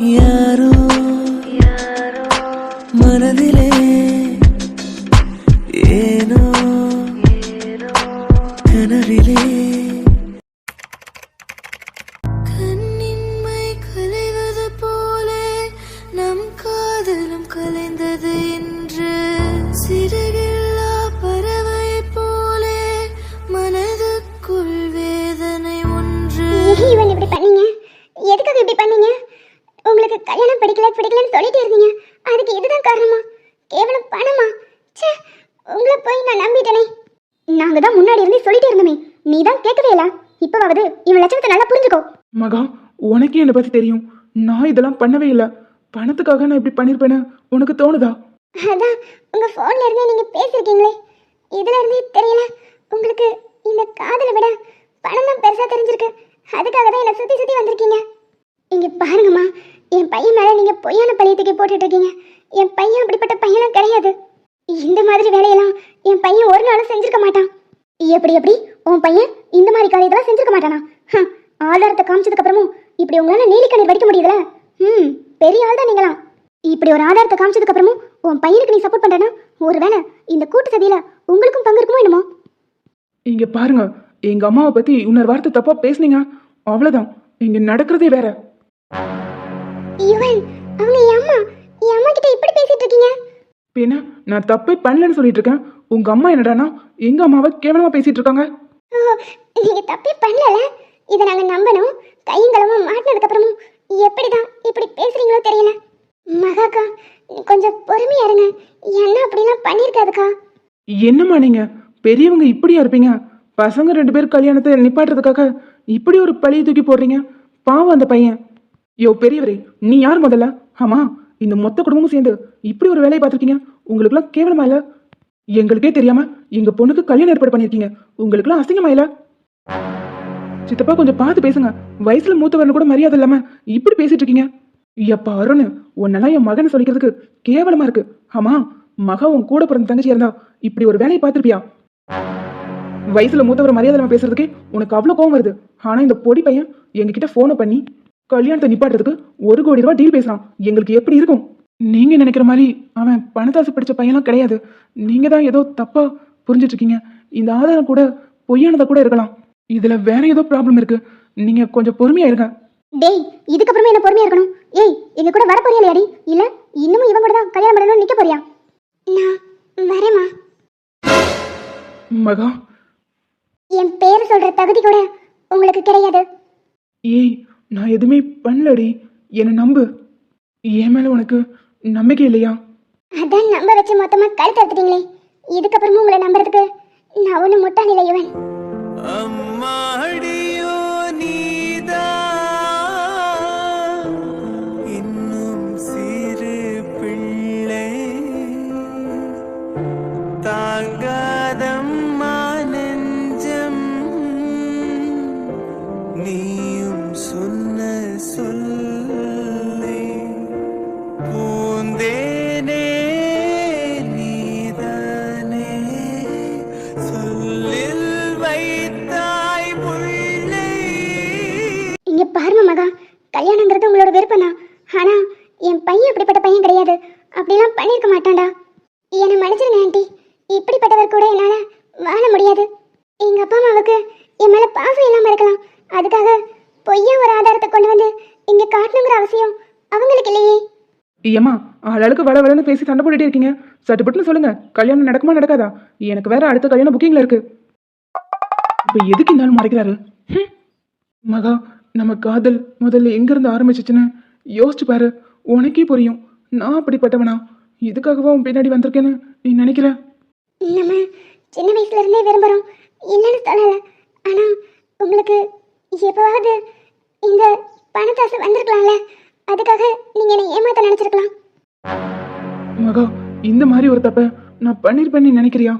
யாரோ நாங்க தான் முன்னாடி இருந்து சொல்லிட்டே இருந்தோமே. நீ தான் கேட்கவே இல்ல. இப்பவாவது இவன் லட்சணத்தை நல்லா புரிஞ்சுக்கோ. மகா உனக்கே என்னை பத்தி தெரியும். நான் இதெல்லாம் பண்ணவே இல்லை. பணத்துக்காக நான் இப்படி பண்ணிருப்பேன்னு உனக்கு தோணுதா? அதான் உங்க போன்ல இருந்தே நீங்க பேசிருக்கீங்களே. இதுல இருந்தே தெரியல. உங்களுக்கு இந்த காதலை விட பணம் தான் பெருசா தெரிஞ்சிருக்கு. அதுக்காக தான் என்ன சுத்தி சுத்தி வந்திருக்கீங்க. இங்க பாருங்கம்மா என் பையன் மேல நீங்க பொய்யான பழிய தூக்கி போட்டுட்டு இருக்கீங்க. என் பையன் அப்படிப்பட்ட பையனும் கிடையாது. இந்த மாதிரி வேலையெல்லாம் என் பையன் ஒரு நாளும் செஞ்சிருக்க மாட்டான். எப்படி எப்படி? உன் பையன் இந்த மாதிரி காரியத்தெல்லாம் செஞ்சிருக்க மாட்டானா? ஆதாரத்தை காமிச்சதுக்கு அப்புறமும் இப்படி உங்களால நீலிக்கண்ணீர் வடிக்க முடியுதுல ம் பெரிய ஆள் தான் நீங்களாம். இப்படி ஒரு ஆதாரத்தை காமிச்சதுக்கு அப்புறமும் உன் பையனுக்கு நீ சப்போர்ட் பண்றேன்னா ஒருவேளை இந்த கூட்டு சதியில உங்களுக்கும் பங்கு இருக்குமோ என்னமோ? இங்க பாருங்க எங்க அம்மாவை பத்தி இன்னொரு வார்த்தை தப்பா பேசுனீங்க. அவ்வளவுதான். இங்க நடக்கிறதே வேற. யுவன் அவங்க என் அம்மா என் அம்மா கிட்ட இப்படி பேசிட்டு இருக்கீங்க? பின்ன நான் தப்பே பண்ணலன்னு சொல்லிட்டு இருக்கேன். உங்க அம்மா என்னடானா எங்க அம்மாவை கேவலமா பேசிட்டு இருக்காங்க? நீங்க தப்பே பண்ணல இதை நாங்க நம்பணும். கையங்களமும் மாட்டினதுக்கு அப்புறமும் எப்படிதான் இப்படி பேசுறீங்களோ தெரியல. மகாக்கா கொஞ்சம் பொறுமையா இருங்க. என்ன அப்படிலாம் பண்ணிருக்காதுக்கா. என்னம்மா நீங்க? பெரியவங்க இப்படியா இருப்பீங்க? பசங்க ரெண்டு பேர் கல்யாணத்தை நிப்பாட்டுறதுக்காக இப்படி ஒரு பழிய தூக்கி போடுறீங்க? பாவம் அந்த பையன். யோ பெரியவரே நீ யார் முதல்ல? ஆமா இந்த மொத்த குடும்பமும் சேர்ந்து இப்படி ஒரு வேலையை பார்த்துருக்கீங்க. உங்களுக்குலாம் கேவலமா இல்ல? எங்களுக்கே தெரியாம எங்க பொண்ணுக்கு கல்யாணம் ஏற்பாடு பண்ணிருக்கீங்க உங்களுக்குலாம் அசிங்கமா இல்ல? சித்தப்பா கொஞ்சம் பார்த்து பேசுங்க. வயசுல மூத்தவர்னு கூட மரியாதை இல்லாம இப்படி பேசிட்டு இருக்கீங்க. எப்பா அருண் உன்னெல்லாம் என் மகன் சொல்லிக்கிறதுக்கு கேவலமா இருக்கு. ஆமா மக உன் கூட பிறந்த தங்கச்சி இருந்தா இப்படி ஒரு வேலையை பார்த்திருப்பியா? வயசுல மூத்தவர் மரியாதை இல்லாம பேசுறதுக்கே உனக்கு அவ்வளவு கோவம் வருது. ஆனா இந்த பொடி பையன் எங்ககிட்ட போனை பண்ணி கல்யாணத்தை நிப்பாட்டுறதுக்கு ஒரு கோடி ரூபாய் டீல் பேசுறான். எங்களுக்கு எப்படி இருக்கும்? நீங்க நினைக்கிற மாதிரி அவன் பணத்தாசை பிடிச்ச பையன்லாம் கிடையாது. நீங்க தான் ஏதோ தப்பா புரிஞ்சிட்டு இருக்கீங்க இந்த ஆதாரம் கூட பொய்யானதா கூட இருக்கலாம். இதுல வேற ஏதோ ப்ராப்ளம் இருக்கு. நீங்க கொஞ்சம் பொறுமையா இருங்க. டேய் இதுக்கப்புறமே என்ன பொறுமையா இருக்கணும்? ஏய் எங்க கூட வர போறியா இல்லையாடி இல்ல இன்னமும் இவன் கூட தான் கல்யாணம் பண்ணணும்னு நிக்க போறியா? நான் வரேம்மா. மகா. என் பேர் சொல்ற தகுதி கூட உங்களுக்கு கிடையாது. ஏய் நான் எதுவுமே பண்ணலடி. என்னை நம்பு. என் மேல உனக்கு நம்பிக்கை இல்லையா? அதான் நம்ப வச்சு மொத்தமா கழுத்து எடுத்துட்டீங்களே இதுக்கப்புறமும் உங்களை நம்புறதுக்கு நான் ஒண்ணு முட்டாள் இல்லை இவன். ஏம்மா ஆளாளுக்கு வள வளன்னு பேசி சண்டை போட்டுட்டே இருக்கீங்க. சட்டுப்பட்டுன்னு சொல்லுங்க கல்யாணம் நடக்குமா நடக்காதா? எனக்கு வேற அடுத்த கல்யாணம் புக்கிங்ல இருக்கு. இப்போ எதுக்கு இருந்தாலும் மறைக்கிறாரு? மகா நம்ம காதல் முதல்ல எங்க இருந்து ஆரம்பிச்சிச்சுன்னு யோசிச்சு பாரு. உனக்கே புரியும் நான் அப்படிப்பட்டவனா? இதுக்காகவா உன் பின்னாடி வந்திருக்கேன்னு நீ நினைக்கிற? நம்ம சின்ன வயசுல இருந்தே விரும்புறோம். என்னன்னு சொல்லல. ஆனா உங்களுக்கு எப்பவாவது இந்த பணத்தாசை வந்திருக்கலாம்ல? அதுக்காக நீங்க என்னை ஏமாத்த நினைச்சிருக்கலாம். மகா இந்த மாதிரி ஒரு தப்ப நான் பண்ணிருப்பேன்னு நீ நினைக்கிறியா?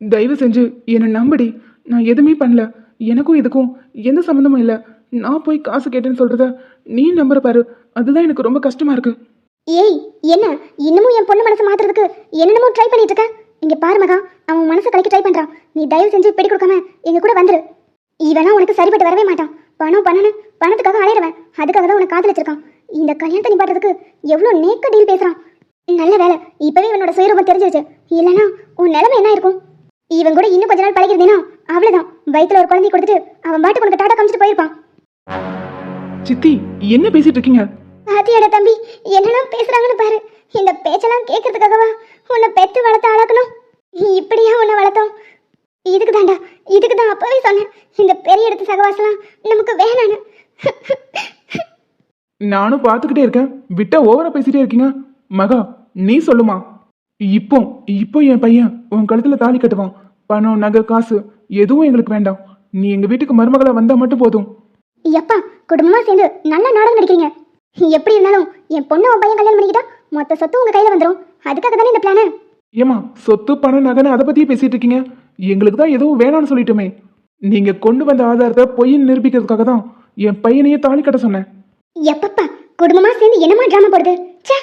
தயவு செஞ்சு என்னை நம்படி. நான் எதுவுமே பண்ணல. எனக்கும் இதுக்கும் எந்த சம்மந்தமும் இல்லை. நான் போய் காசு கேட்டேன்னு சொல்றத நீ நம்புற பாரு. அதுதான் எனக்கு ரொம்ப கஷ்டமா இருக்கு. ஏய் என்ன? இன்னமும் என் பொண்ணு மனசை மாத்துறதுக்கு என்னென்னமோ ட்ரை பண்ணிட்டு இருக்க? இங்க பாரு மகா அவன் மனசை கலைக்க ட்ரை பண்றான். நீ தயவு செஞ்சு பிடி கொடுக்காம எங்க கூட வந்துரு. இவனா உனக்கு சரிப்பட்டு வரவே மாட்டான். பணம் பண்ணனு பணத்துக்காக அலையிறவன். அதுக்காக தான் உனக்கு காதலிச்சிருக்கான். இந்த கல்யாணத்தை நிப்பாட்டுறதுக்கு எவ்வளோ நேக்க டீல் பேசுறான். நல்ல வேலை. இப்பவே இவனோட சுயரூபம் தெரிஞ்சிருச்சு. இல்லைன்னா உன் நிலைமை என்ன இருக்கும்? இவன் கூட இன்னும் கொஞ்ச நாள் பழகிருந்தீனா அவ்வளவுதான். வயித்துல ஒரு குழந்தை கொடுத்துட்டு அவன் பாட்டுக்கு உனக்கு டாடா காமிச்சிட்டு போயிருப்பான். சித்தி என்ன பேசிட்டு இருக்கீங்க? பாத்தியாடா தம்பி என்னெல்லாம் பேசுறாங்கன்னு பாரு. இந்த பேச்செல்லாம் கேட்கறதுக்காகவா உன்னை பெத்து வளர்த்த ஆளாக்கணும்? இப்படியா உன்னை வளர்த்தோம்? இதுக்கு தாண்டா இதுக்கு தான் அப்பவே சொன்னேன். இந்த பெரிய இடத்து சகவாசலாம் நமக்கு வேணான்னு. நானும் பார்த்துக்கிட்டே இருக்கேன். விட்டா ஓவரா பேசிட்டே இருக்கீங்க. மகா நீ சொல்லுமா. இப்போ இப்போ என் பையன் உன் கழுத்துல தாலி கட்டுவான். பணம் நகை காசு எதுவும் எங்களுக்கு வேண்டாம். நீ எங்க வீட்டுக்கு மருமகளா வந்தா மட்டும் போதும். எப்பா குடும்பமா சேர்ந்து நல்ல நாடகம் நடிக்கிறீங்க. எப்படி இருந்தாலும் என் பொண்ணு உன் பையன் கல்யாணம் பண்ணிக்கிட்டா மொத்த சொத்து உங்க கையில வந்துடும் அதுக்காக தானே இந்த பிளானு ஏமா சொத்து பணம் நகைன்னு அதை பத்தியே பேசிட்டு இருக்கீங்க. எங்களுக்கு தான் எதுவும் வேணாம்னு சொல்லிட்டோமே. நீங்க கொண்டு வந்த ஆதாரத்தை பொய்ன்னு நிரூபிக்கிறதுக்காக தான் என் பையனையே தாலி கட்ட சொன்னேன். எப்பப்பா குடும்பமா சேர்ந்து என்னமா டிராமா போடுது? ச்சே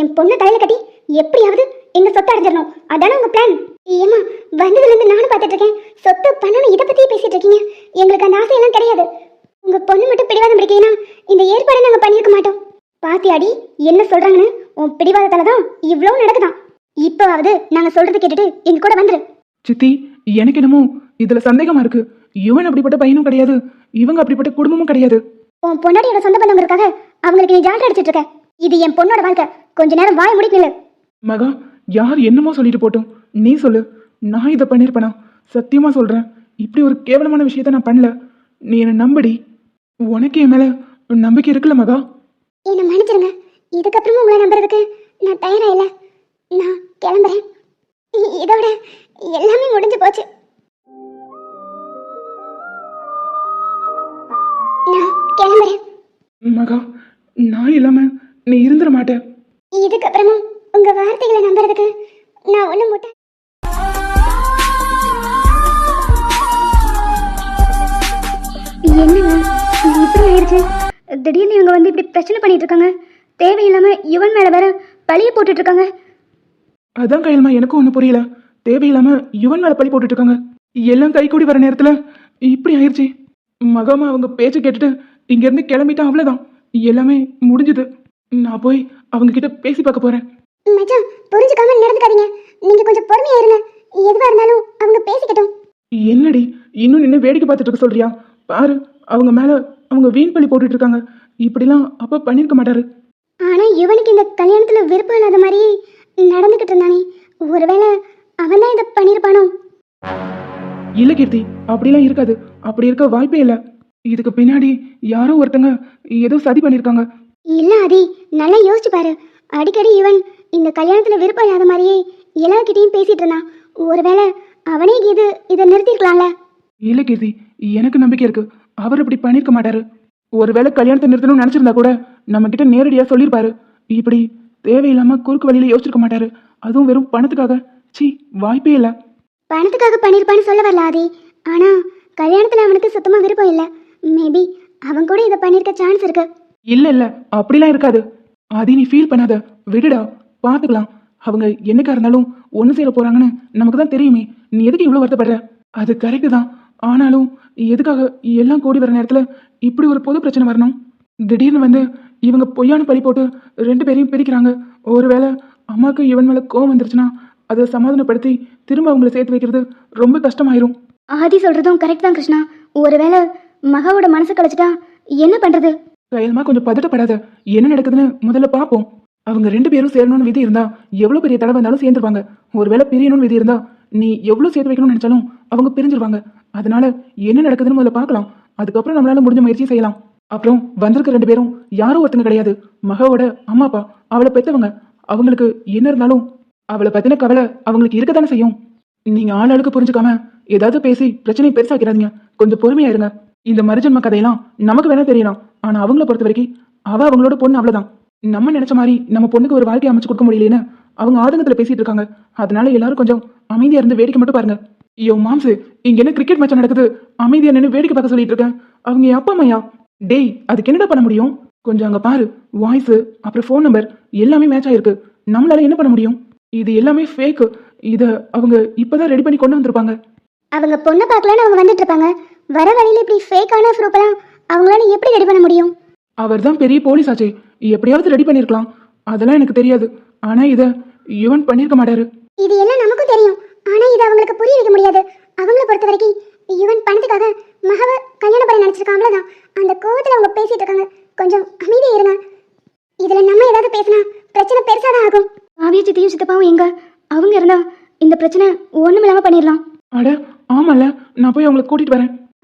என் பொண்ணை தலையில கட்டி எப்படியாவது எங்க சொத்தை அடைஞ்சிடணும். அதானே உங்க பிளான் ஏமா வந்ததுல இருந்து நானும் பார்த்துட்டு இருக்கேன் சொத்து பண்ணணும் இதை பத்தியே பேசிட்டு இருக்கீங்க எங்களுக்கு அந்த ஆசையெல்லாம் கிடையாது. உங்க பொண்ணு மட்டும் பிடிவாதம் பிடிக்கீங்கன்னா இந்த ஏற்பாடை நாங்க பண்ணியிருக்க மாட்டோம். பாத்தியாடி என்ன சொல்றாங்கன்னு? உன் பிடிவாதத்தால தான் இவ்வளோ நடக்குதான். இப்போவாவது நாங்க சொல்றது கேட்டுட்டு எங்க கூட வந்துரு. சித்தி எனக்கு என்னமோ இதுல சந்தேகமா இருக்கு. இவன் அப்படிப்பட்ட பையனும் கிடையாது. இவங்க அப்படிப்பட்ட குடும்பமும் கிடையாது. உன் பொண்டாட்டியோட சொந்த பந்தவங்களுக்காக அவங்களுக்கு நீ ஜால்ரா அடிச்சிட்டு இருக்க. இது என் பொண்ணோட வாழ்க்கை. கொஞ்ச நேரம் வாய முடிக்கல நில்லு. மகா யார் என்னமோ சொல்லிட்டு போட்டோம். நீ சொல்லு. நான் இதை பண்ணிருப்பேனா? சத்தியமா சொல்றேன். இப்படி ஒரு கேவலமான விஷயத்த நான் பண்ணல. நீ என்னை நம்படி. உனக்கு என் மேல நம்பிக்கை இருக்குல்ல மகா? என்னை மன்னிச்சிருங்க. இதுக்கப்புறமும் உங்களை நம்புறதுக்கு நான் தயாரா இல்லை. நான் கிளம்புறேன். இதோட எல்லாமே முடிஞ்சு போச்சு. கிளம்புறேன் மகா நான் இல்லாம நீ இருந்துட மாட்ட. இதுக்கப்புறமும் உங்க வார்த்தைகளை நம்புறதுக்கு நான் ஒன்றும் முட்டை என்னங்க இப்படி ஆயிடுச்சு திடீர்னு இவங்க வந்து இப்படி பிரச்சனை பண்ணிட்டு இருக்காங்க தேவையில்லாம இவன் மேல வேற பழிய போட்டுட்டு இருக்காங்க அதான் கையல்மா எனக்கும் ஒன்றும் புரியல. தேவையில்லாம இவன் மேல பழி போட்டுட்டு இருக்காங்க எல்லாம் கை கூடி வர நேரத்துல இப்படி ஆயிடுச்சு மகாமா அவங்க பேச்சை கேட்டுட்டு இங்க இருந்து கிளம்பிட்டா அவ்வளவுதான். எல்லாமே முடிஞ்சுது. நான் போய் அவங்க கிட்ட பேசி பார்க்க போறேன். மச்சான் புரிஞ்சுக்காம நடந்துக்காதீங்க. நீங்க கொஞ்சம் பொறுமையா இருங்க. எதுவா இருந்தாலும் அவங்க பேசிக்கட்டும். என்னடி இன்னும் நின்று வேடிக்கை பார்த்துட்டு இருக்க சொல்றியா? பாரு அவங்க மேல அவங்க வீண் பழி போட்டுட்டு இருக்காங்க இப்படிலாம் அப்ப பண்ணிருக்க மாட்டாரு. ஆனா இவனுக்கு இந்த கல்யாணத்துல விருப்பம் இல்லாத மாதிரி நடந்துகிட்டு இருந்தானே. ஒருவேளை அவன் தான் இதை பண்ணியிருப்பானோ இல்ல கீர்த்தி அப்படிலாம் இருக்காது. அப்படி இருக்க வாய்ப்பே இல்ல. இதுக்கு பின்னாடி யாரோ ஒருத்தங்க ஏதோ சதி பண்ணிருக்காங்க. இல்ல ஆதி நல்லா யோசிச்சு பாரு. அடிக்கடி இவன் இந்த கல்யாணத்துல விருப்பம் இல்லாத மாதிரியே எல்லார்கிட்டயும் பேசிட்டு இருந்தான். ஒருவேளை அவனே இது இதை நிறுத்திருக்கலாம்ல? இல்ல கீர்த்தி எனக்கு நம்பிக்கை இருக்கு. அவர் அப்படி பண்ணிருக்க மாட்டாரு. ஒருவேளை கல்யாணத்தை நிறுத்தணும்னு நினைச்சிருந்தா கூட நம்ம கிட்ட நேரடியா சொல்லியிருப்பாரு இப்படி தேவையில்லாம குறுக்கு வழியில யோசிச்சிருக்க மாட்டாரு. அதுவும் வெறும் பணத்துக்காக. சீ வாய்ப்பே இல்ல. பணத்துக்காக பண்ணிருப்பான்னு சொல்ல வரல ஆதி. ஆனா கல்யாணத்துல அவனுக்கு சுத்தமா விருப்பம் இல்ல. மேபி அவன் கூட இதை பண்ணிருக்க சான்ஸ் இருக்கு. இல்ல இல்ல அப்படிலாம் இருக்காது. அது நீ ஃபீல் பண்ணாத. விடுடா பாத்துக்கலாம் அவங்க என்னைக்கா இருந்தாலும் ஒண்ணு சேர போறாங்கன்னு நமக்கு தான் தெரியுமே. நீ எதுக்கு இவ்வளவு வருத்தப்படுற? அது கரெக்டு தான். ஆனாலும் எதுக்காக எல்லாம் கூடி வர நேரத்துல இப்படி ஒரு பொது பிரச்சனை வரணும்? திடீர்னு வந்து இவங்க பொய்யான பழி போட்டு ரெண்டு பேரையும் பிரிக்கிறாங்க. ஒருவேளை அம்மாவுக்கு இவன் மேல கோவம் வந்துருச்சுன்னா அதை சமாதானப்படுத்தி திரும்ப அவங்கள சேர்த்து வைக்கிறது ரொம்ப கஷ்டமாயிரும். ஆதி சொல்றதும் கரெக்ட் தான் கிருஷ்ணா. ஒருவேளை மகாவோட மனசு கழிச்சிட்டா என்ன பண்றது? கையல்மா கொஞ்சம் பதட்டப்படாத. என்ன நடக்குதுன்னு முதல்ல பார்ப்போம் அவங்க ரெண்டு பேரும் சேரணும்னு விதி இருந்தா எவ்வளவு பெரிய தடவை இருந்தாலும் சேர்ந்துருவாங்க. ஒருவேளை பிரியணும்னு விதி இருந்தா நீ எவ்வளவு சேர்த்து வைக்கணும்னு நினைச்சாலும் அவங்க பிரிஞ்சிருவாங்க. அதனால என்ன நடக்குதுன்னு முதல்ல பார்க்கலாம். அதுக்கப்புறம் நம்மளால முடிஞ்ச முயற்சி செய்யலாம். அப்புறம் வந்திருக்க ரெண்டு பேரும் யாரும் ஒருத்தங்க கிடையாது. மகாவோட அம்மா அப்பா அவளை பெத்தவங்க. அவங்களுக்கு என்ன இருந்தாலும் அவளை பத்தின கவலை அவங்களுக்கு இருக்கத்தானே செய்யும். நீங்க ஆளாளுக்கு புரிஞ்சுக்காம ஏதாவது பேசி பிரச்சனையை பெருசாக்கிறாதீங்க கொஞ்சம் பொறுமையா இருங்க. இந்த மறுஜன்ம கதையெல்லாம் நமக்கு வேணா தெரியலாம். ஆனா அவங்கள பொறுத்த வரைக்கும் அவ அவங்களோட பொண்ணு அவ்வளவுதான். நம்ம நினைச்ச மாதிரி நம்ம பொண்ணுக்கு ஒரு வாழ்க்கை அமைச்சு கொடுக்க முடியலன்னு அவங்க ஆதங்கத்துல பேசிட்டு இருக்காங்க. அதனால எல்லாரும் கொஞ்சம் அமைதியா இருந்து வேடிக்கை மட்டும் பாருங்க. ஐயோ மாம்சு இங்க என்ன கிரிக்கெட் மேட்ச் நடக்குது? அமைதியா நின்று வேடிக்கை பார்க்க சொல்லிட்டு இருக்கேன். அவங்க என் அப்பா அம்மையா? டேய் அதுக்கு என்னடா பண்ண முடியும்? கொஞ்சம் அங்க பாரு. வாய்ஸ் அப்புறம் ஃபோன் நம்பர் எல்லாமே மேட்ச் ஆயிருக்கு. நம்மளால என்ன பண்ண முடியும்? இது எல்லாமே ஃபேக் இத அவங்க இப்பதான் ரெடி பண்ணி கொண்டு வந்திருப்பாங்க. அவங்க பொண்ணை பார்க்கலான்னு அவங்க வந்துட்டு இருப்பாங்க. வர வழியில இப்படி ஃபேக்கான ப்ரூஃப் எல்லாம் அவங்களால எப்படி ரெடி பண்ண முடியும்? அவர் தான் பெரிய போலீஸ் ஆச்சே. எப்படியாவது ரெடி பண்ணியிருக்கலாம் அதெல்லாம் எனக்கு தெரியாது. ஆனா இத யுவன் பண்ணியிருக்க மாட்டாரு. இது எல்லாம் நமக்கும் தெரியும். ஆனா இது அவங்களுக்கு புரிய வைக்க முடியாது. அவங்கள பொறுத்த வரைக்கும் இவன் பணத்துக்காக மகவ கல்யாணம் பண்ண நினைச்சிருக்கான் அவ்வளவுதான் அந்த கோவத்துல அவங்க பேசிட்டு இருக்காங்க. கொஞ்சம் அமைதியா இருங்க. இதுல நம்ம ஏதாவது பேசினா பிரச்சனை பெருசாதான் ஆகும். ஆவிய சித்தியும் சித்தப்பாவும் எங்க? அவங்க இருந்தா இந்த பிரச்சனை ஒண்ணுமில்லாம பண்ணிடலாம் அட ஆமால நான் போய் அவங்களை கூட்டிட்டு வரேன்.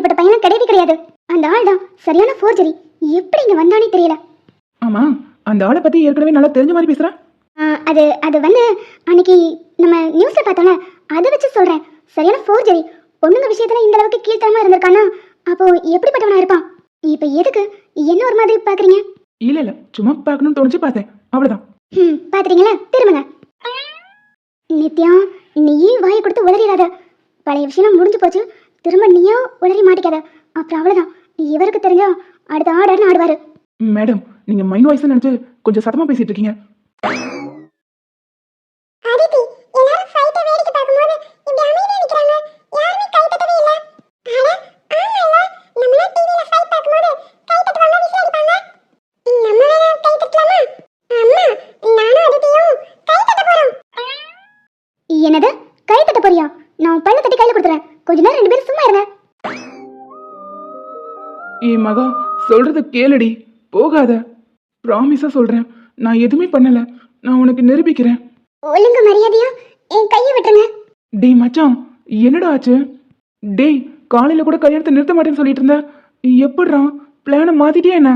அப்படிப்பட்ட பையன் கிடையவே கிடையாது. அந்த ஆள் தான் சரியான ஃபோர்ஜரி எப்படி இங்க வந்தானே தெரியல. ஆமா அந்த ஆளை பத்தி ஏற்கனவே நல்லா தெரிஞ்ச மாதிரி பேசுற? ஆ, அது அது வந்து அன்னைக்கு நம்ம நியூஸ்ல பார்த்தோம்ல அதை வச்சு சொல்றேன். சரியான ஃபோர்ஜரி பொண்ணுங்க விஷயத்துல இந்த அளவுக்கு கீழ்த்தரமா இருந்திருக்கானா அப்போ எப்படிப்பட்டவனா இருப்பான்? இப்ப எதுக்கு? என்ன ஒரு மாதிரி பாக்குறீங்க? இல்ல இல்ல சும்மா பார்க்கணும்னு தோணுச்சு பார்த்தேன். அவ்வளவுதான். ம் பாத்துட்டீங்களா? திரும்புங்க. நித்யா நீயே வாயை கொடுத்து உளறிடாத பழைய விஷயம் முடிஞ்சு போச்சு. திரும்ப நீயோ உளறி மாட்டிக்காத? அப்புறம் அவ்வளவுதான். இவருக்கு தெரிஞ்சா அடுத்த ஆர்டர்னு ஆடுவாரு. மேடம் நீங்க மைண்ட் வாய்ஸ் நினைச்சு கொஞ்சம் சத்தமா பேசிட்டு இருக்கீங்க. சொல்றது கேளுடி போகாத. ப்ராமிஸா சொல்றேன். நான் எதுவுமே பண்ணல. நான் உனக்கு நிரூபிக்கிறேன். ஒழுங்கு மரியாதையா? என் கையை விட்டுருங்க. டேய் மச்சான் என்னடா ஆச்சு? டேய் காலையில கூட கல்யாணத்தை நிறுத்த மாட்டேன்னு சொல்லிட்டு இருந்த. எப்படிடா? பிளானை மாத்திட்டியா என்ன?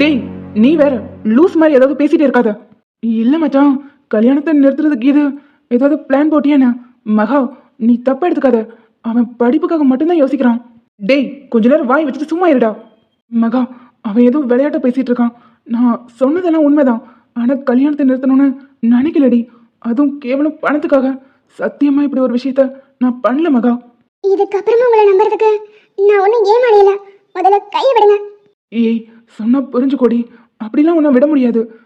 டேய் நீ வேற லூஸ் மாதிரி ஏதாவது பேசிட்டே இருக்காத. இல்ல மச்சான் கல்யாணத்தை நிறுத்துறதுக்கு இது ஏதாவது பிளான் போட்டியா என்ன? மகா நீ தப்பா எடுத்துக்காத. அவன் படிப்புக்காக மட்டும்தான் யோசிக்கிறான். டேய் கொஞ்ச நேரம் வாய் வச்சுட்டு சும்மா இருடா. மகா அவன் ஏதோ விளையாட்ட பேசிட்டு இருக்கான். நான் சொன்னதெல்லாம் உண்மைதான். ஆனா கல்யாணத்தை நிறுத்தணும்னு நினைக்கலடி. அதுவும் கேவலம் பணத்துக்காக. சத்தியமா இப்படி ஒரு விஷயத்த நான் பண்ணல மகா. இதுக்கப்புறமா உங்களை நம்புறதுக்கு நான் ஒன்றும் ஏமாளியில முதல்ல கையை விடுங்க. ஏய் சொன்னா புரிஞ்சுக்கோடி. அப்படிலாம் உன்னை விட முடியாது.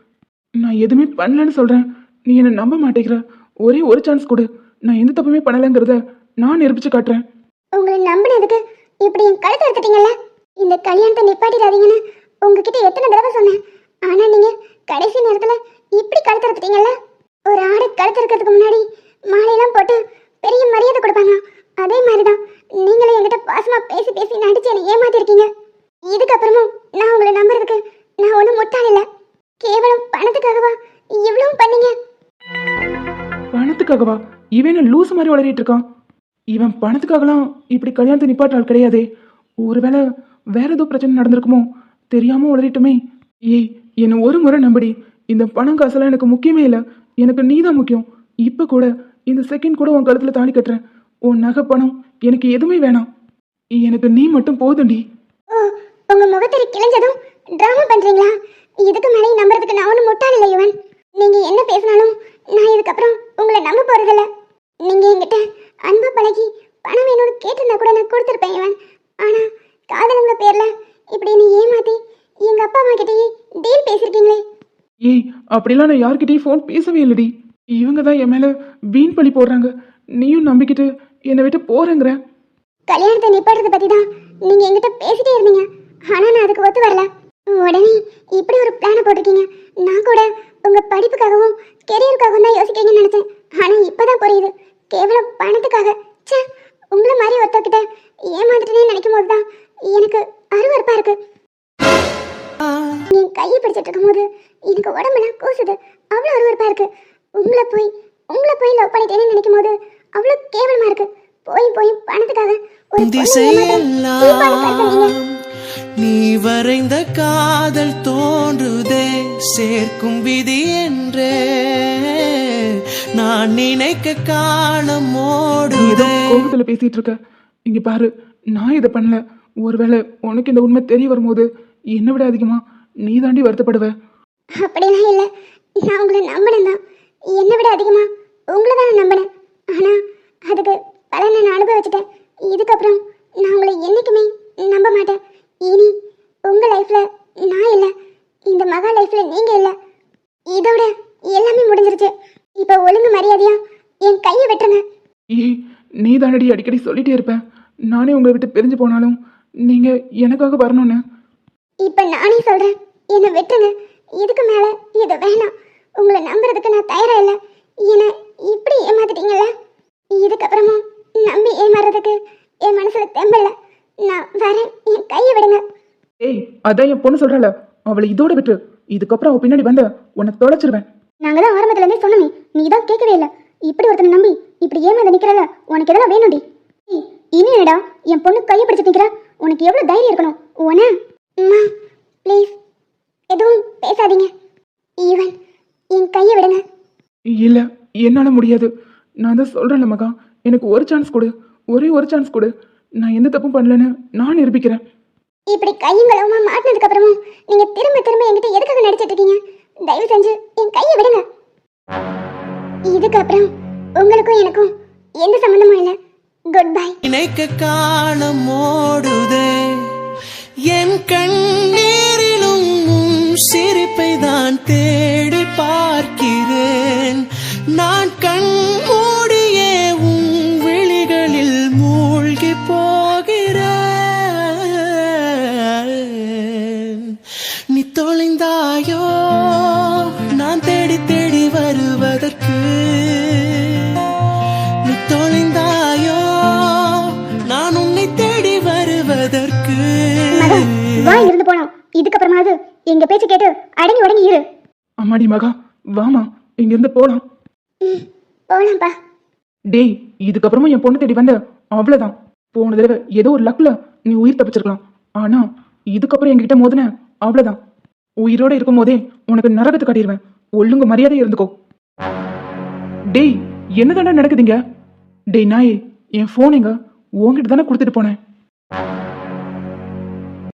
நான் எதுவுமே பண்ணலன்னு சொல்றேன். நீ என்னை நம்ப மாட்டேங்கிற. ஒரே ஒரு சான்ஸ் கொடு. நான் எந்த தப்புமே பண்ணலைங்கிறத நான் நிரூபிச்சு காட்டுறேன். உங்களை நம்பினதுக்கு இப்படி என் கழுத்தை எடுத்துட்டீங்கல்ல? இந்த கல்யாணத்தை நிப்பாட்டிடாதீங்கன்னு உங்ககிட்ட எத்தனை தடவை சொன்னேன். ஆனா நீங்க கடைசி நேரத்துல இப்படி கழுத்து எடுத்துட்டீங்கல்ல? ஒரு ஆடை கழுத்து இருக்கிறதுக்கு முன்னாடி மாலையெல்லாம் போட்டு பெரிய மரியாதை கொடுப்பாங்க. அதே மாதிரிதான் நீங்களும் என்கிட்ட பாசமா பேசி பேசி நடிச்சு என்னை ஏமாத்திருக்கீங்க. இதுக்கப்புறமும் நான் உங்களை நம்புறதுக்கு நான் ஒன்றும் முட்டாள் இல்லை. கேவலம் பணத்துக்காகவா இவ்வளவும் பண்ணீங்க? பணத்துக்காகவா? இவன் லூஸ் மாதிரி வளரிட்டு இருக்கான். இவன் பணத்துக்காகலாம் இப்படி கல்யாணத்தை நிப்பாட்டால் கிடையாதே. ஒருவேளை வேற ஏதோ பிரச்சனை நடந்திருக்குமோ? தெரியாம உளறிட்டுமே. ஏய் என்னை ஒரு முறை நம்படி. இந்த பணம் காசெல்லாம் எனக்கு முக்கியமே இல்லை. எனக்கு நீ தான் முக்கியம். இப்போ கூட இந்த செகண்ட் கூட உன் கழுத்தில் தாலி கட்டுறேன். உன் நகை பணம் எனக்கு எதுவுமே வேணாம். எனக்கு நீ மட்டும் போதுண்டி உங்க முகத்தில் கிழிஞ்சதும் டிராமா பண்றீங்களா? இதுக்கு மேலே நம்புறதுக்கு நான் ஒன்றும் முட்டாள் இல்லை யுவன் நீங்க என்ன பேசினாலும் நான் இதுக்கப்புறம் உங்களை நம்ப போறதில்ல. நீங்க என்கிட்ட அன்பா பழகி பணம் வேணும்னு கேட்டிருந்தா கூட நான் கொடுத்துருப்பேன் யுவன் ஆனா காதலுங்க பேர்ல இப்படி நீ ஏமாத்தி எங்க அப்பா அம்மா கிட்டயே டீல் பேசியிருக்கீங்களே ஏய் அப்படிலாம் நான் யார்கிட்டயும் ஃபோன் பேசவே இல்லடி. இவங்க தான் என் மேல வீண் பழி போடுறாங்க. நீயும் நம்பிக்கிட்டு என்னை விட்டு போறேங்கிற. கல்யாணத்தை நிப்பாடுறத பத்தி தான் நீங்க என்கிட்ட பேசிட்டே இருந்தீங்க. ஆனா நான் அதுக்கு ஒத்து வரல. உடனே இப்படி ஒரு பிளான போட்டிருக்கீங்க. நான் கூட உங்க படிப்புக்காகவும் கெரியருக்காகவும் தான் யோசிக்கிறீங்கன்னு நினைச்சேன். ஆனா இப்பதான் புரியுது. கேவலம் பணத்துக்காக. ச்சே உங்களை மாதிரி ஒருத்தர்கிட்ட ஏமாந்துட்டேனே நினைக்கும் போது தான் எனக்கு அருவருப்பா இருக்கு. என் கையை பிடிச்சிட்டு இருக்கும்போது எனக்கு உடம்பெல்லாம் கூசுது. அவ்வளோ அருவருப்பா இருக்கு. உங்களை போய் உங்களை போய் லவ் பண்ணிட்டேன்னு நினைக்கும் போது அவ்வளோ கேவலமா இருக்கு. போய் போய் பணத்துக்காக ஒரு நீ வரைந்த காதல் தோன்றுதே சேர்க்கும் விதி என்றே. நான் நினைக்க காலம் ஓடுதே. கோபத்துல பேசிட்டு இருக்க இங்க பாரு நான் இதை பண்ணல. ஒருவேளை உனக்கு இந்த உண்மை தெரிய வரும்போது என்னை விட அதிகமா நீ தாண்டி வருத்தப்படுவ. அப்படிலாம் இல்லை. நான் உங்களை நம்பினேன் தான். என்னை விட அதிகமாக உங்களை தான் நம்பினேன் ஆனால் அதுக்கு பலனை நான் அனுபவிச்சிட்டேன் இதுக்கப்புறம் நான் உங்களை என்றைக்குமே நம்ப மாட்டேன் இனி உங்கள் லைஃப்பில் நான் இல்லை இந்த மகா லைஃப்பில் நீங்கள் இல்லை இதோட எல்லாமே முடிஞ்சிருச்சு இப்போ ஒழுங்கு மரியாதையா என் கையை வெட்டுருங்க ஏய் நீ தானடி அடிக்கடி சொல்லிட்டே இருப்ப. நானே உங்களை விட்டு பிரிஞ்சு போனாலும் நீங்க எனக்காக வரணும்னு. இப்போ நானே சொல்கிறேன் என்னை வெட்டுங்க இதுக்கு மேலே இது வேணாம். உங்களை நம்புறதுக்கு நான் தயாரா இல்லை என்னை இப்படி ஏமாத்திட்டீங்கல்ல? இதுக்கப்புறமும் நம்பி ஏமாறுறதுக்கு என் மனசுல தெம்பில்ல. நான் வரேன். என் கையை விடுங்க. ஏய் அதான் என் பொண்ணு சொல்றல. அவளை இதோட விட்டு இதுக்கப்புறம் அவ பின்னாடி வந்த உன்னை தொலைச்சிருவேன். நாங்கள் தான் ஆரம்பத்துல இருந்தே சொன்னோமே நீ தான் கேட்கவே இல்லை. இப்படி ஒருத்தனை நம்பி இப்படி ஏமாந்து நிக்கிறல உனக்கு எதெல்லாம் வேணும்டி. இனி என்னடா என் பொண்ணு கையை பிடிச்சு நிக்கிற? உனக்கு எவ்வளவு தைரியம் இருக்கணும்? உன அம்மா ப்ளீஸ் எதுவும் பேசாதீங்க. ஈவன் என் கையை விடுங்க. இல்ல என்னால முடியாது. நான் தான் சொல்றேன்ல மகா. எனக்கு ஒரு சான்ஸ் கொடு. ஒரே ஒரு சான்ஸ் கொடு. நான் எந்த தப்பும் பண்ணலன்னு நான் நிரூபிக்கிறேன். இப்படி கையும் களவுமா மாட்டினதுக்கு அப்புறமும் நீங்க திரும்ப திரும்ப என்கிட்ட எதுக்காக நடிச்சிட்டு இருக்கீங்க? உங்களுக்கும் எனக்கும் எந்த சம்பந்தமும் இல்ல. குட் பை இணைக்க காலம் ஓடுதே. என் கண்ணீரிலும் சிரிப்பை தான் தேடி பார்க்கிறேன். நான் கண் வா இருந்து போனோம் இதுக்கப்புறமாவது எங்க பேச்சு கேட்டு அடங்கி உடங்கி இரு. அம்மாடி மகா வாமா இங்கிருந்து போலாம். ம், போலாம்ப்பா. டேய் இதுக்கப்புறமும் என் பொண்ணு தேடி வந்த அவ்வளவுதான். போன தடவை ஏதோ ஒரு லக்ல நீ உயிர் தப்பிச்சிருக்கலாம். ஆனா இதுக்கப்புறம் என்கிட்ட மோதின அவ்வளவுதான். உயிரோட இருக்கும் போதே உனக்கு நரகத்தை காட்டிடுவேன். ஒழுங்கு மரியாதை இருந்துக்கோ. டேய் என்னதாண்டா நடக்குதுங்க? டேய் நாயே என் ஃபோன் எங்க? உன்கிட்ட தானே கொடுத்துட்டு போனேன்.